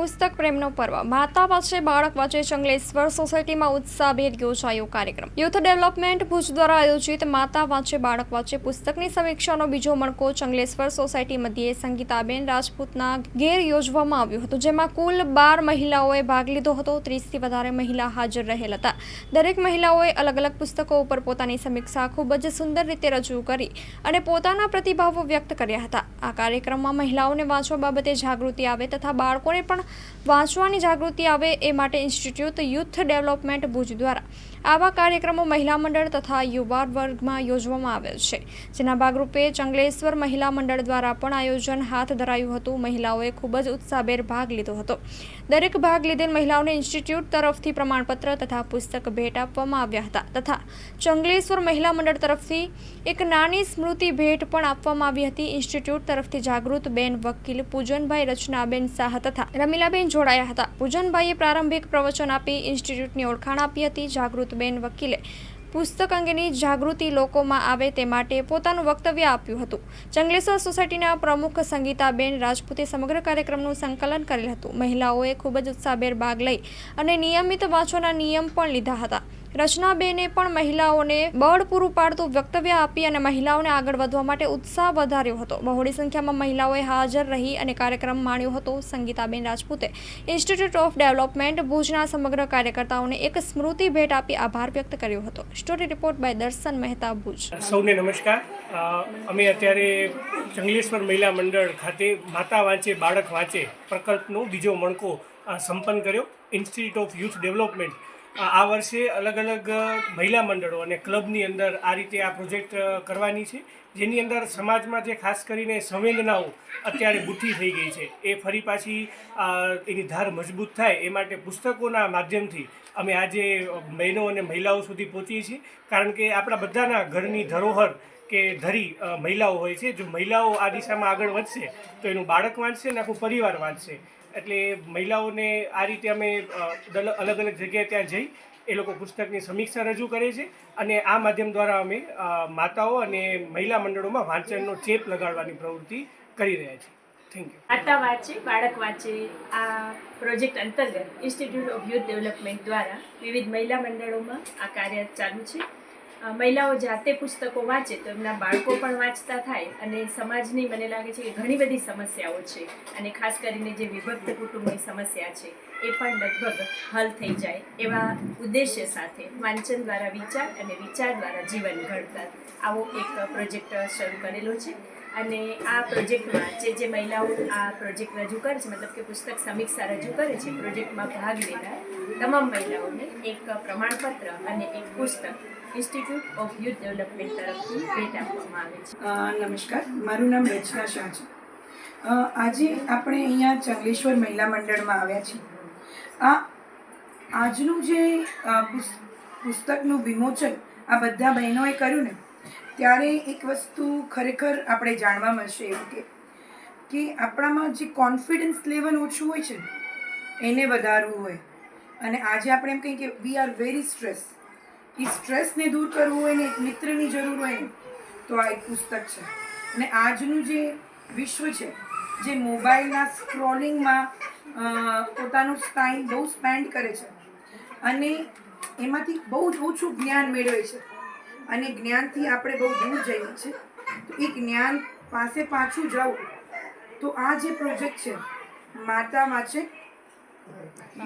પુસ્તક પ્રેમનો પર્વ. માતા વચ્ચે બાળક વચ્ચે ચંગલેશ્વર સોસાયટીમાં ઉત્સાહભેર યોજાયો કાર્યક્રમ. યુથ ડેવલપમેન્ટ ભુજ દ્વારા આયોજિત માતા વાંચે બાળક વચ્ચે પુસ્તકની સમીક્ષાનો બીજો મણકો ચંગલેશ્વર સોસાયટી મધ્યે સંગીતાબેન રાજપૂતના ઘેર યોજવામાં આવ્યો હતો, જેમાં કુલ બાર મહિલાઓએ ભાગ લીધો હતો. ત્રીસથી વધારે મહિલા હાજર રહેલ હતા. દરેક મહિલાઓએ અલગ અલગ પુસ્તકો ઉપર પોતાની સમીક્ષા ખૂબ જ સુંદર રીતે રજૂ કરી અને પોતાના પ્રતિભાવો વ્યક્ત કર્યા હતા. આ કાર્યક્રમમાં મહિલાઓને વાંચવા બાબતે જાગૃતિ આવે તથા બાળકોને પણ વાંચવાની જાગૃતિ આવે એ માટે ઇન્સ્ટિટ્યૂટ યુથ ડેવલપમેન્ટ ભુજ દ્વારા આવા કાર્યક્રમો મહિલા મંડળ તથા યુવા વર્ગમાં યોજવામાં આવે છે. જેના ભાગરૂપે ચંગલેશ્વર મહિલા મંડળ દ્વારા પણ આયોજન હાથ ધરાયું હતું. મહિલાઓએ ખૂબ જ ઉત્સાહભેર ભાગ લીધો હતો. દરેક ભાગ લીધેલ મહિલાઓને ઇન્સ્ટિટ્યૂટ તરફથી પ્રમાણપત્ર તથા પુસ્તક ભેટ આપવામાં આવ્યા હતા તથા ચંગલેશ્વર મહિલા મંડળ તરફથી એક નાની સ્મૃતિ ભેટ પણ આપવામાં આવી હતી. ઇન્સ્ટિટ્યૂટ તરફથી જાગૃત બેન વકીલ પૂજનભાઈ રચનાબેન શાહ તથા રમીલાબેન જોડાયા હતા. પૂજનભાઈએ પ્રારંભિક પ્રવચન આપી ઇન્સ્ટિટ્યૂટની ઓળખાણ આપી હતી. જાગૃતબેન વકીલે પુસ્તક અંગેની જાગૃતિ લોકોમાં આવે તે માટે પોતાનું વક્તવ્ય આપ્યું હતું. ચંગલેશ્વર સોસાયટીના પ્રમુખ સંગીતાબેન રાજપૂતે સમગ્ર કાર્યક્રમનું સંકલન કરેલ હતું. મહિલાઓએ ખૂબ જ ઉત્સાહભેર ભાગ લઈ અને નિયમિત વાંચવાના નિયમ પણ લીધા હતા. રચનાબેને પણ મહિલાઓને બળ પૂરું પાડતું વક્તવ્ય આપી અને મહિલાઓને આગળ વધવા માટે ઉત્સાહ વધાર્યો હતો. બહોળી સંખ્યામાં મહિલાઓએ હાજર રહી અને કાર્યક્રમ માણ્યો હતો. સંગીતાબેન રાજપૂતે ઇન્સ્ટિટ્યૂટ ઓફ ડેવલપમેન્ટ ભુજના સમગ્ર કાર્યકર્તાઓને એક સ્મૃતિ ભેટ આપી આભાર વ્યક્ત કર્યો હતો. સ્ટોરી રિપોર્ટ બાય દર્શન મહેતા ભુજ. સૌને નમસ્કાર. અમે અત્યારે જંગલેશ્વર મહિલા મંડળ ખાતે માતા વાંચે, બાળક વાંચે પ્રકલ્પનો બીજો મણકો સંપન્ન કર્યો. ઇન્સ્ટિટ્યૂટ ઓફ યુથ ડેવલપમેન્ટ આ વર્ષે અલગ અલગ મહિલા મંડળો અને ક્લબની અંદર આ રીતે આ પ્રોજેક્ટ કરવાની છે. જેની અંદર સમાજમાં જે ખાસ કરીને સંવેદનાઓ અત્યારે બુઠ્ઠી થઈ ગઈ છે, એ ફરી પાછી એની ધાર મજબૂત થાય એ માટે પુસ્તકોના માધ્યમથી અમે આજે બહેનો અને મહિલાઓ સુધી પહોંચીએ છીએ. કારણ કે આપણા બધાના ઘરની ધરોહર કે ધરી મહિલાઓ હોય છે. જો મહિલાઓ આ દિશામાં આગળ વધશે, તો એનું બાળક વાંચશે ને આખું પરિવાર વાંચશે. એટલે મહિલાઓને આ રીતે અમે અલગ અલગ જગ્યાએ ત્યાં જઈ એ લોકો પુસ્તકની સમીક્ષા રજૂ કરે છે અને આ માધ્યમ દ્વારા અમે માતાઓ અને મહિલા મંડળોમાં વાંચનનો ચેપ લગાડવાની પ્રવૃત્તિ કરી રહ્યા છીએ. થેન્ક યુ માતા વાંચે, બાળક વાંચે, આ પ્રોજેક્ટ અંતર્ગત ઇન્સ્ટિટ્યૂટ ઓફ યુથ ડેવલપમેન્ટ દ્વારા વિવિધ મહિલા મંડળોમાં આ કાર્ય ચાલુ છે. મહિલાઓ જાતે પુસ્તકો વાંચે તો એમના બાળકો પણ વાંચતા થાય અને સમાજની મને લાગે છે કે ઘણી બધી સમસ્યાઓ છે અને ખાસ કરીને જે વિભક્ત કુટુંબની સમસ્યા છે, એ પણ લગભગ હલ થઈ જાય એવા ઉદ્દેશ્ય સાથે વાંચન દ્વારા વિચાર અને વિચાર દ્વારા જીવન ઘડતર આવો એક પ્રોજેક્ટ શરૂ કરેલો છે અને આ પ્રોજેક્ટમાં જે જે મહિલાઓ આ પ્રોજેક્ટ રજૂ કરે છે, મતલબ કે પુસ્તક સમીક્ષા રજૂ કરે છે પ્રોજેક્ટમાં ભાગ લેનાર તમામ મહિલાઓને એક પ્રમાણપત્ર અને એક પુસ્તક ઇન્સ્ટિટ્યૂટ ઓફ યુથ ડેવલપમેન્ટ તરફથી ભેટ આપવામાં આવે છે. નમસ્કાર. મારું નામ રચના શાહ છે. આજે આપણે અહીંયા ચંગલેશ્વર મહિલા મંડળમાં આવ્યા છીએ. આ આજનું જે પુસ્તકનું વિમોચન આ બધા બહેનોએ કર્યું ને, ત્યારે એક વસ્તુ ખરેખર આપણે જાણવા મળશે એવું કે કે આપણામાં જે કોન્ફિડન્સ લેવલ ઓછું હોય છે એને વધારવું હોય. અને આજે આપણે એમ કહીએ કે વી આર વેરી સ્ટ્રેસ એ સ્ટ્રેસને દૂર કરવું હોય ને એક મિત્રની જરૂર હોય ને, તો આ એક પુસ્તક છે. અને આજનું જે વિશ્વ છે, જે મોબાઈલના સ્ક્રોલિંગમાં પોતાનું ટાઈમ બહુ સ્પેન્ડ કરે છે. અને એમાંથી બહુ જ ઓછું જ્ઞાન મેળવે છે. અને જ્ઞાનથી આપણે બહુ દૂર જઈએ છીએ. તો એ જ્ઞાન પાસે પાછું જવું, તો આ જે પ્રોજેક્ટ છે, માતા વાંચે,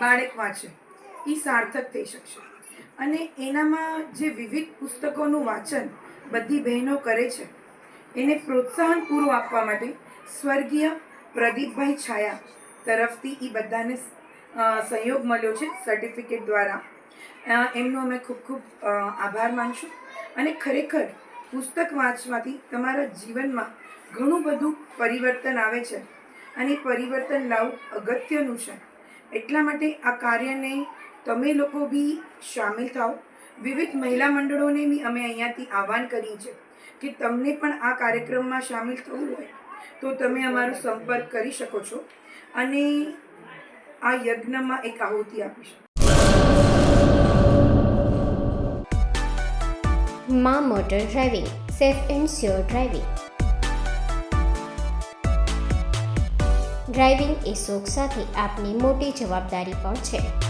બાળક વાંચે એ સાર્થક થઈ શકશે. અને એનામાં જે વિવિધ પુસ્તકોનું વાંચન બધી બહેનો કરે છે. એને પ્રોત્સાહન પૂરું આપવા માટે સ્વર્ગીય પ્રદીપભાઈ છાયા તરફથી એ બધાને સહયોગ મળ્યો છે સર્ટિફિકેટ દ્વારા. એમનો અમે ખૂબ ખૂબ આભાર માનશું. અને ખરેખર પુસ્તક વાંચવાથી તમારા જીવનમાં ઘણું બધું પરિવર્તન આવે છે અને પરિવર્તન લાવવું અગત્યનું છે. એટલા માટે આ કાર્યને તમે લોકો બી સામેલ થાઓ. વિવિધ મહિલા મંડળોને બી અમે અહીંયાથી આહવાન કરીએ છીએ કે તમને પણ આ કાર્યક્રમમાં સામેલ થવું હોય તો તમે અમારો સંપર્ક કરી શકો છો અને આ યજ્ઞમાં એક આહુતિ આપીશમાં motor driving, safe and sure driving. Driving એ શોખ સાથે આપની મોટી જવાબદારી પણ છે.